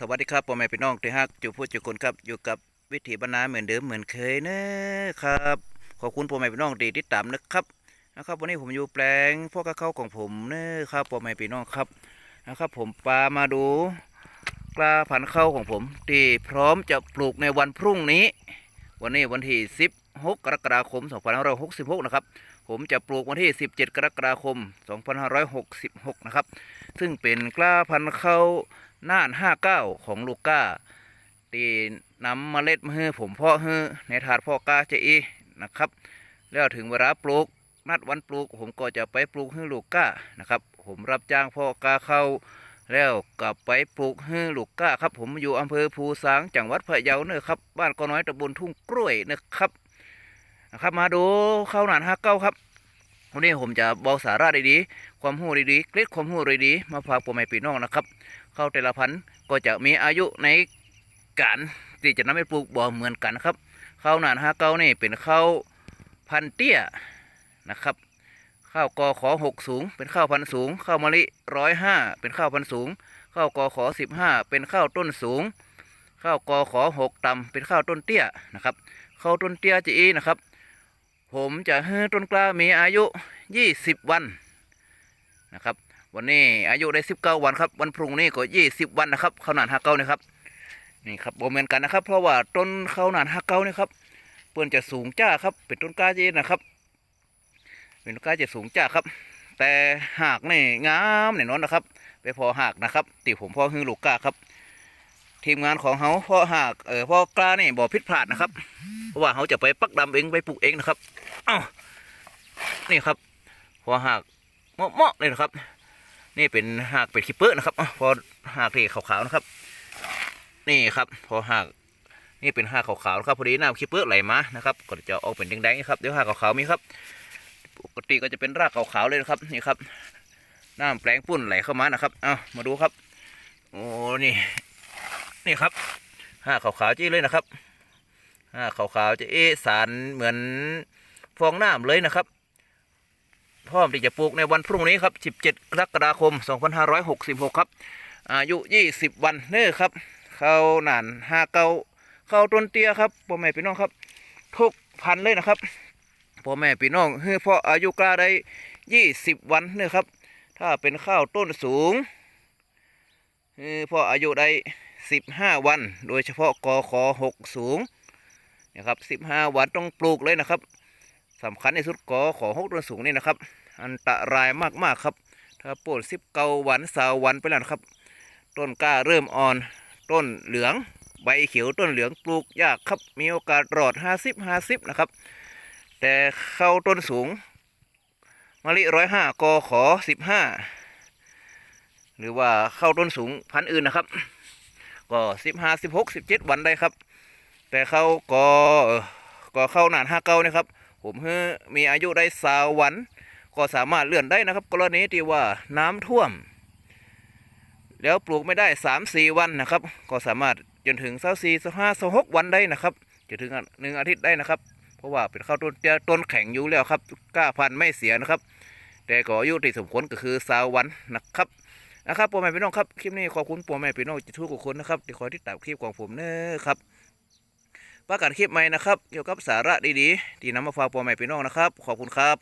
สวัสดีครับพ่อแม่พี่น้องที่ฮักจุพูดจุคนครับอยู่กับวิถีบรรณาเหมือนเดิมเหมือนเคยนะครับขอบคุณพ่อแม่พี่น้องที่ติดตามนะครับนะครับวันนี้ผมอยู่แปลงพวกกระเข้าของผมนะครับพ่อแม่พี่น้องครับนะครับ ผมปามาดูกล้าพันธุ์ข้าวของผม ที่พร้อมจะปลูกในวันพรุ่งนี้ วันนี้วันที่ 16 กรกฎาคม 2566 นะครับผมจะปลูกวันที่ 17 กรกฎาคม 2566 นะครับ ซึ่งเป็นกล้าพันธุ์ข้าว น่าน59ของลูก้าตีนำเมล็ดมาให้ผมพาะให้ในถาดพาะกาเจอีนะครับ แล้วถึงเวลาปลูกนัดวันปลูก ผมก็จะไปปลูกให้ลูก้านะครับ ผมรับจ้างพาะกาเข้า แล้วกลับไปปลูกให้ลูกก้าครับ ผมอยู่อำเภอภูสางจังหวัดพะเยาเนอะครับ บ้านก็น้อยตำบลทุ่งกล้วยนะครับนะครับ มาดูข้าวหนานห้าเก้าครับวันนี้ผมจะบอกสาระดีๆความรู้ดีๆเกล็ดความรู้ดีๆมาฝากพ่อแม่พี่น้องนะครับ ข้าวแต่ละพันธุ์ก็จะมีอายุในการที่จะนำไปปลูกบ่เหมือนกันครับข้าวหนานห้าเก้านี่เป็นข้าวพันเตี้ยนะครับข้าวกอขอหกสูง เป็นข้าวพันธุ์สูงข้าวมะลิร้อยห้าเป็นข้าวพันธุ์สูงข้าวกอขอสิบห้าเป็นข้าวต้นสูงข้าวกอขอหกต่ำเป็นข้าวต้นเตี้ยนะครับข้าวต้นเตี้ยจะอีนะครับ ผมจะให้ต้นกล้ามีอายุยี่สิบวันนะครับ วันนี้อายุได้สิบเก้าวันครับ วันพรุ่งนี้ก็ยี่สิบวันนะครับข้าวหนานฮักเก้านี่ครับนี่ครับโบเมนกันนะครับ เพราะว่าต้นข้าวหนานฮักเก้านี่ครับเปื่อนจะสูงจ้าครับ เป็นต้นกล้าเจนะครับ เป็นต้นกล้าจะสูงจ้าครับ แต่หากนี่งามแน่นอนนะครับ ไปพอหากนะครับติผมพ่อฮือลูกกล้าครับ ทีมงานของเขาพ่อหากเออพ่อกล้านี่บ่ผิดพลาดนะครับเพราะว่าเขาจะไปปักดำเองไปปลูกเองนะครับอ้าวนี่ครับพอหากเหมาะๆเลยนะครับ นี่เป็นหากเป็ดคิปเปอร์นะครับพอหากที่ขาวๆนะครับ นี่ครับพอหากนี่เป็นหากขาวๆนะครับพอดีน้ำคิปเปอร์ไหลมานะครับก็จะออกเป็นแดงๆนะครับเดี๋ยวหากขาวๆมีครับปกติก็จะเป็นรากขาวๆเลยนะครับนี่ครับน้ำแปลงปุ่นไหลเข้ามานะครับเอามาดูครับโอ้นี่นี่ครับหากขาวๆจี้เลยนะครับหากขาวๆจะเอสารเหมือนฟองน้ำเลยนะครับ พร้อมที่จะปลูกในวันพรุ่งนี้ครับ 17 กรกฎาคม 2566 ครับ อายุ 20 วันเน้อครับ เข้าหนานหาเกาเข้าต้นเตี้ยครับพ่อแม่พี่น้องครับ ทุกพันเลยนะครับพ่อแม่พี่น้องเฮ้อพราะอายุกล้าได้ 20 วันเน้อครับ ถ้าเป็นข้าวต้นสูงเฮ้อพราะอายุได้ 15 วัน โดยเฉพาะกอขอ6สูงนะครับ 15 วันต้องปลูกเลยนะครับ สำคัญที่สุดกอขอหกต้นสูงนี่นะครับ อันตรายมากๆครับ ถ้าปวดสิบเกาวันสาววันไปแล้วนะครับ ต้นกล้าเริ่มอ่อน ต้นเหลือง ใบเขียวต้นเหลืองปลูกยากครับ มีโอกาสรอดห้าสิบห้าสิบนะครับ แต่เข้าต้นสูงมะลิร้อยห้ากอขอสิบห้าหรือว่าเข้าต้นสูงพันธุ์อื่นนะครับ ก็สิบห้าสิบหกสิบเจ็ดวันได้ครับ แต่เข้ากอเอ่อก็เข้าหนานห้าเก้านะครับ ผมเฮ้อมีอายุได้สาววันก็สามารถเลื่อนได้นะครับ กรณีที่ว่าน้ำท่วม แล้วปลูกไม่ได้สามสี่วันนะครับ ก็สามารถจนถึงเสาสี่เสาห้าเสาหกวันได้นะครับจนถึงหนึ่งอาทิตย์ได้นะครับ เพราะว่าเป็นข้าวต้นเตี้ยต้นแข็งอยู่แล้วครับกล้าพันไม่เสียนะครับ แต่ก็อายุที่สมควรก็คือสาววันนะครับนะครับพ่อแม่พี่น้องครับคลิปนี้ขอบคุณพ่อแม่พี่น้องทุกคนนะครับที่คอยติดตามคลิปของผมเนอะครับ ประกาศคลิปใหม่นะครับ เกี่ยวกับสาระดีๆ ที่นำมาฝากพ่อแม่พี่น้องนะครับ ขอบคุณครับ